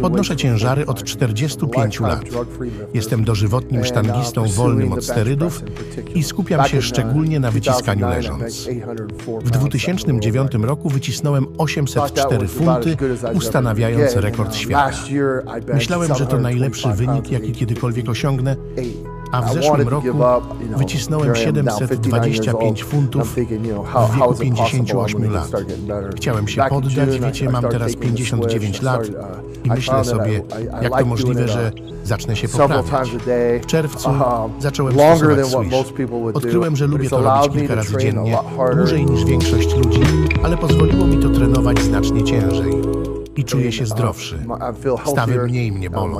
Podnoszę ciężary od 45 lat. Jestem dożywotnim sztangistą wolnym od sterydów i skupiam się szczególnie na wyciskaniu leżąc. W 2009 roku wycisnąłem 804 funty, ustanawiając rekord świata. Myślałem, że to najlepszy wynik, jaki kiedykolwiek osiągnę, a w zeszłym roku wycisnąłem 725 funtów w wieku 58 lat. Chciałem się poddać, wiecie, mam teraz 59 lat i myślę sobie, jak to możliwe, że zacznę się poprawiać. W czerwcu zacząłem stosować Swish. Odkryłem, że lubię to robić kilka razy dziennie, dłużej niż większość ludzi, ale pozwoliło mi to trenować znacznie ciężej i czuję się zdrowszy. Stawy mniej mnie bolą.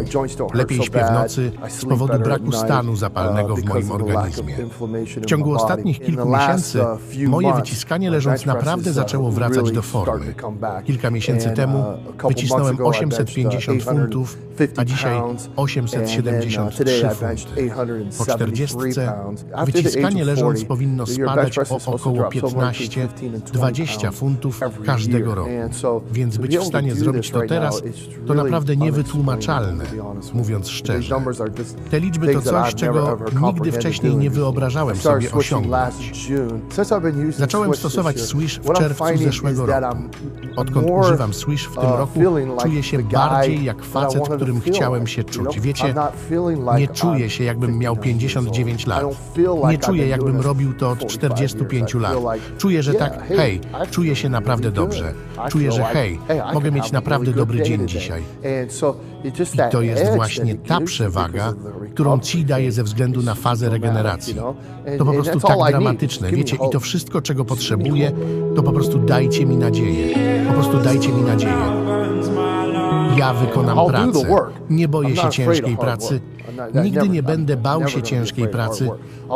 Lepiej śpię w nocy z powodu braku stanu zapalnego w moim organizmie. W ciągu ostatnich kilku miesięcy moje wyciskanie leżąc naprawdę zaczęło wracać do formy. Kilka miesięcy temu wycisnąłem 850 funtów, a dzisiaj 873 funty. Po 40 wyciskanie leżąc powinno spadać o około 15-20 funtów każdego roku. Więc być w stanie zrobić to teraz to naprawdę niewytłumaczalne, mówiąc szczerze. Te liczby to coś, czego nigdy wcześniej nie wyobrażałem sobie osiągnąć. Zacząłem stosować Swish w czerwcu zeszłego roku. Odkąd używam Swish w tym roku, czuję się bardziej jak facet, którym chciałem się czuć. Wiecie, nie czuję się jakbym miał 59 lat. Nie czuję jakbym robił to od 45 lat. Czuję, że tak, hej, czuję się naprawdę dobrze. Czuję, że hej, mogę mieć naprawdę dobry dzień dzisiaj. I to jest właśnie ta przewaga, którą Ci daje ze względu na fazę regeneracji. To po prostu tak dramatyczne, wiecie, i to wszystko, czego potrzebuję, to po prostu dajcie mi nadzieję. Po prostu dajcie mi nadzieję. Ja wykonam pracę. Nie boję się ciężkiej pracy. Nigdy nie będę bał się ciężkiej pracy.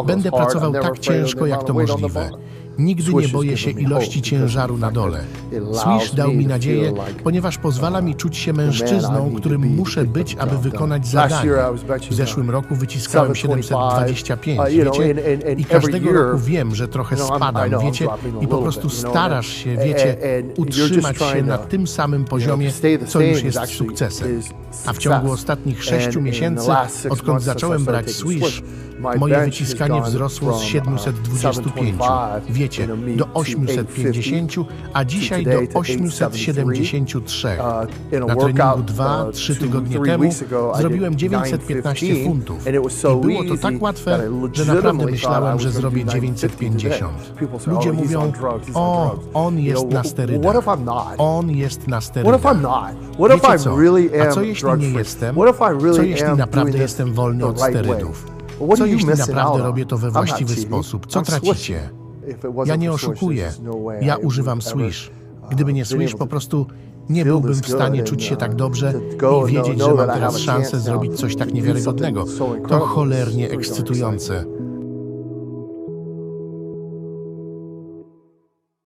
Będę pracował tak ciężko, jak to możliwe. Nigdy nie boję się ilości ciężaru na dole. Swish dał mi nadzieję, ponieważ pozwala mi czuć się mężczyzną, którym muszę być, aby wykonać zadanie. W zeszłym roku wyciskałem 725, wiecie? I każdego roku wiem, że trochę spadam, wiecie? I po prostu starasz się, wiecie, utrzymać się na tym samym poziomie, co już jest sukcesem. A w ciągu ostatnich sześciu miesięcy, odkąd zacząłem brać Swish, moje wyciskanie wzrosło z 725, wiecie, do 850, a dzisiaj do 873. Na treningu 2-3 tygodnie temu zrobiłem 915 funtów i było to tak łatwe, że naprawdę myślałem, że zrobię 950. Ludzie mówią, o, on jest na sterydach. On jest na sterydach. Wiecie co? A co jeśli nie jestem? Co jeśli naprawdę jestem wolny od sterydów? Co jeśli naprawdę robię to we właściwy sposób? Co tracicie? Ja nie oszukuję. Ja używam Swish. Gdyby nie Swish, po prostu nie byłbym w stanie czuć się tak dobrze i wiedzieć, że mam teraz szansę zrobić coś tak niewiarygodnego. To cholernie ekscytujące.